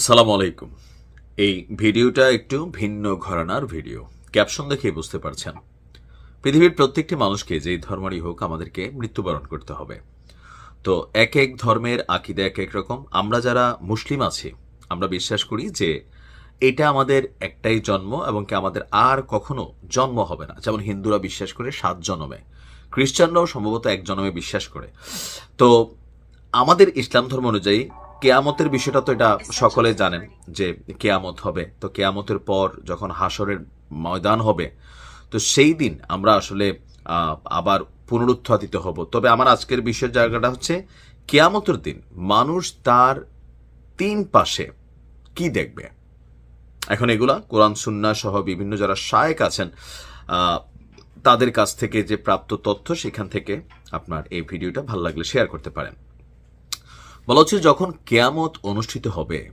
আসসালামু আলাইকুম। এই ভিডিওটা একটু ভিন্ন ঘরানার ভিডিও। ক্যাপশন দেখে বুঝতে পারছেন। পৃথিবীর প্রত্যেকটি মানুষকে যেই ধর্মেরই হোক আমাদেরকে মৃত্যুবরণ করতে হবে। তো এক এক ধর্মের আকিদা এক এক রকম। আমরা যারা মুসলিম আছি, আমরা বিশ্বাস করি যে এটা আমাদের একটাই জন্ম এবং কি আমাদের আর কখনো জন্ম হবে না। যেমন হিন্দুরা বিশ্বাস করে সাত জন্মে, খ্রিস্টানরাও সম্ভবত এক জন্মে বিশ্বাস করে। তো আমাদের ইসলাম ধর্ম অনুযায়ী কেয়ামতের বিষয়টা তো এটা সকলে জানেন যে কেয়ামত হবে। তো কেয়ামতের পর যখন হাসরের ময়দান হবে তো সেই দিন আমরা আসলে আবার পুনরুত্থাপিত হব। তবে আমার আজকের বিষয়ের জায়গাটা হচ্ছে কেয়ামতের দিন মানুষ তার তিন পাশে কি দেখবে? এখন এগুলা কোরআন সুন্না সহ বিভিন্ন যারা শায়েক আছেন তাদের কাছ থেকে যে প্রাপ্ত তথ্য সেখান থেকে আপনার এই ভিডিওটা ভালো লাগলে শেয়ার করতে পারেন। বলা হচ্ছে যখন কেয়ামত অনুষ্ঠিত হবে,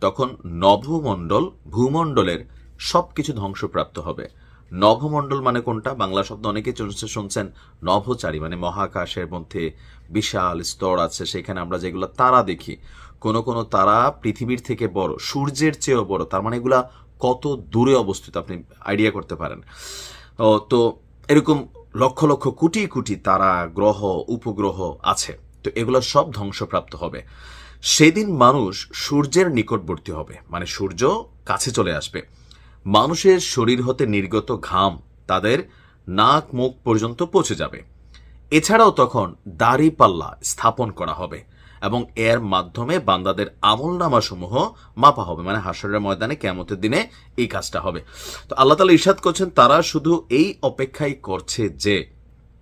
তখন নভমণ্ডল ভূমণ্ডলের সব কিছু ধ্বংসপ্রাপ্ত হবে। নভমণ্ডল মানে কোনটা? বাংলা শব্দ অনেকে শুনছে- শুনছেন নভচারী মানে মহাকাশের মধ্যে বিশাল স্তর আছে, সেখানে আমরা যেগুলো তারা দেখি। কোন কোন তারা পৃথিবীর থেকে বড়, সূর্যের চেয়েও বড়, তার মানে এগুলা কত দূরে অবস্থিত, আপনি আইডিয়া করতে পারেন। তো এরকম লক্ষ লক্ষ কোটি কোটি তারা, গ্রহ, উপগ্রহ আছে। তো এগুলো সব ধ্বংসপ্রাপ্ত হবে। সেদিন মানুষ সূর্যের নিকটবর্তী হবে মানে সূর্য কাছে চলে আসবে। মানুষের শরীর হতে নির্গত ঘাম তাদের নাক মুখ পর্যন্ত পৌঁছে যাবে। এছাড়াও তখন দাড়ি পাল্লা স্থাপন করা হবে এবং এর মাধ্যমে বান্দাদের আমল সমূহ মাপা হবে মানে হাসরের ময়দানে কেমতের দিনে এই কাজটা হবে। তো আল্লাহ তালা ইরশাদ করছেন, তারা শুধু এই অপেক্ষাই করছে যে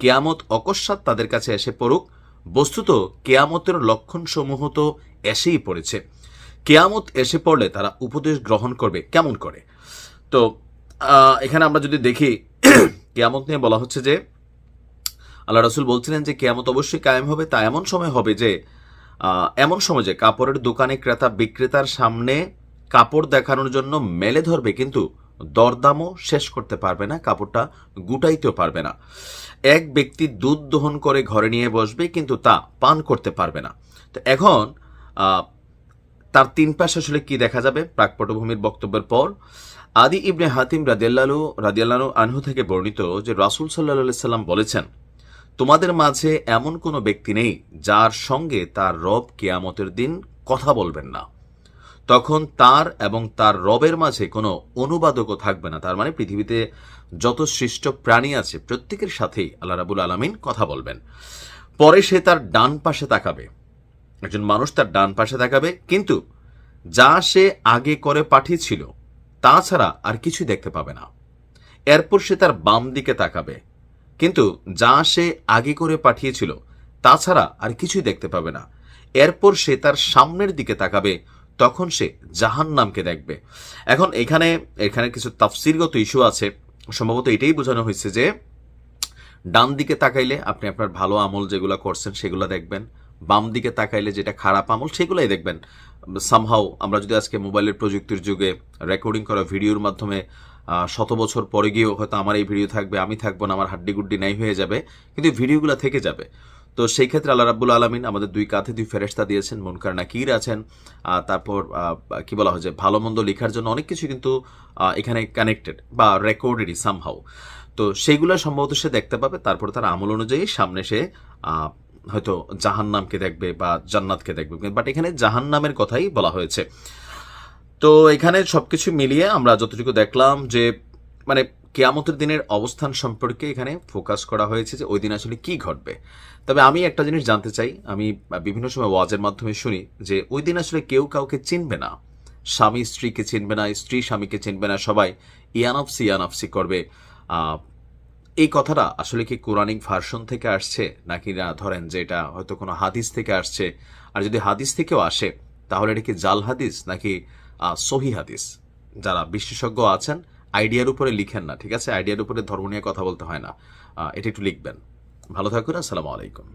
কেয়ামত অকস্মাৎ তাদের কাছে এসে পড়ুক বস্তুত কেয়ামতের লক্ষণ সমূহ তো এসেই পড়েছে। কেয়ামত এসে পড়লে তারা উপদেশ গ্রহণ করবে, কেমন করে? তো এখানে আমরা যদি দেখি, কেয়ামত নিয়ে বলা হচ্ছে যে, আল্লাহ রাসুল বলছিলেন যে, কেয়ামত অবশ্যই কায়েম হবে, তা এমন সময় হবে যে এমন সময় যে, কাপড়ের দোকানে ক্রেতা বিক্রেতার সামনে কাপড় দেখানোর জন্য মেলে ধরবে, কিন্তু দরদামও শেষ করতে পারবে না, কাপড়টা গুটাইতেও পারবে না। এক ব্যক্তি দুধ দহন করে ঘরে নিয়ে বসবে, কিন্তু তা পান করতে পারবে না। তো এখন তার তিন পাশে আসলে কি দেখা যাবে? প্রাকপটভূমির বক্তব্যের পর, আদি ইবনে হাতিম রাদিয়াল্লাহু রাদিয়াল্লাহু আনহু থেকে বর্ণিত যে রাসূল সাল্লাল্লাহু সাল্লাম বলেছেন, তোমাদের মাঝে এমন কোনো ব্যক্তি নেই যার সঙ্গে তার রব কেয়ামতের দিন কথা বলবেন না। তখন তার এবং তার রবের মাঝে কোনো অনুবাদকও থাকবে না। তার মানে পৃথিবীতে যত সৃষ্ট প্রাণী আছে, প্রত্যেকের সাথেই আল্লাহ রাবুল আলমিন কথা বলবেন। পরে সে তার ডান পাশে তাকাবে। একজন মানুষ তার ডান পাশে তাকাবে, কিন্তু যা সে আগে করে পাঠিয়েছিল তাছাড়া আর কিছুই দেখতে পাবে না। এরপর সে তার বাম দিকে তাকাবে, কিন্তু যা সে আগে করে পাঠিয়েছিল তাছাড়া আর কিছুই দেখতে পাবে না। এরপর সে তার সামনের দিকে তাকাবে তখন সে জাহান নামকে দেখবে। এখন এখানে এখানে কিছু তাফসিরগত ইস্যু আছে। সম্ভবত এটাই বোঝানো হয়েছে যে, ডান দিকে তাকাইলে আপনি আপনার ভালো আমল যেগুলো করছেন সেগুলো দেখবেন। বাম দিকে তাকাইলে যেটা খারাপ আমল সেগুলোই দেখবেন। সামহাও আমরা যদি আজকে মোবাইলের প্রযুক্তির যুগে রেকর্ডিং করা ভিডিওর মাধ্যমে শত বছর পরে গিয়েও হয়তো আমার এই ভিডিও থাকবে, আমি থাকব না, আমার হাড্ডি গুড্ডি নাই হয়ে যাবে, কিন্তু ভিডিওগুলো থেকে যাবে। তো সেই ক্ষেত্রে আল্লাহ রাব্বুল আলমিন আমাদের দুই কাঁধে দুই ফেরেস্তা দিয়েছেন, মনকার নাকির আছেন। তারপর কি বলা হয় যে ভালো মন্দ লেখার জন্য অনেক কিছু কিন্তু এখানে কানেক্টেড বা রেকর্ডেডই সামহাও তো সেইগুলো সম্ভবত সে দেখতে পাবে, তারপর তার আমল অনুযায়ী সামনে সে হয়তো জাহান্নামকে দেখবে বা জান্নাতকে দেখবে। বাট এখানে জাহান্নামের কথাই বলা হয়েছে। তো এখানে সবকিছু মিলিয়ে আমরা যতটুকু দেখলাম যে মানে কেয়ামতের দিনের অবস্থান সম্পর্কে এখানে ফোকাস করা হয়েছে যে ওই দিন আসলে কি ঘটবে। তবে আমি একটা জিনিস জানতে চাই, আমি বিভিন্ন সময় ওয়াজের মাধ্যমে শুনি যে ওই দিন আসলে কেউ কাউকে চিনবে না। স্বামী স্ত্রীকে চিনবে না, স্ত্রী স্বামীকে চিনবে না, সবাই ইয়ানফসি ইয়ানফসি করবে। এই কথাটা আসলে কি কোরআনিক ভার্সন থেকে আসছে? নাকি না ধরেন যে এটা হয়তো কোনো হাদিস থেকে আসছে? আর যদি হাদিস থেকেও আসে, তাহলে এটা কি জাল হাদিস নাকি সহি হাদিস? যারা বিশেষজ্ঞ আছেন আইডিয়ার উপরে লিখেন না, ঠিক আছে? আইডিয়ার উপরে ধর্ম নিয়ে কথা বলতে হয় না। এটা একটু লিখবেন। ভালো থাকুন, আসসালামু আলাইকুম।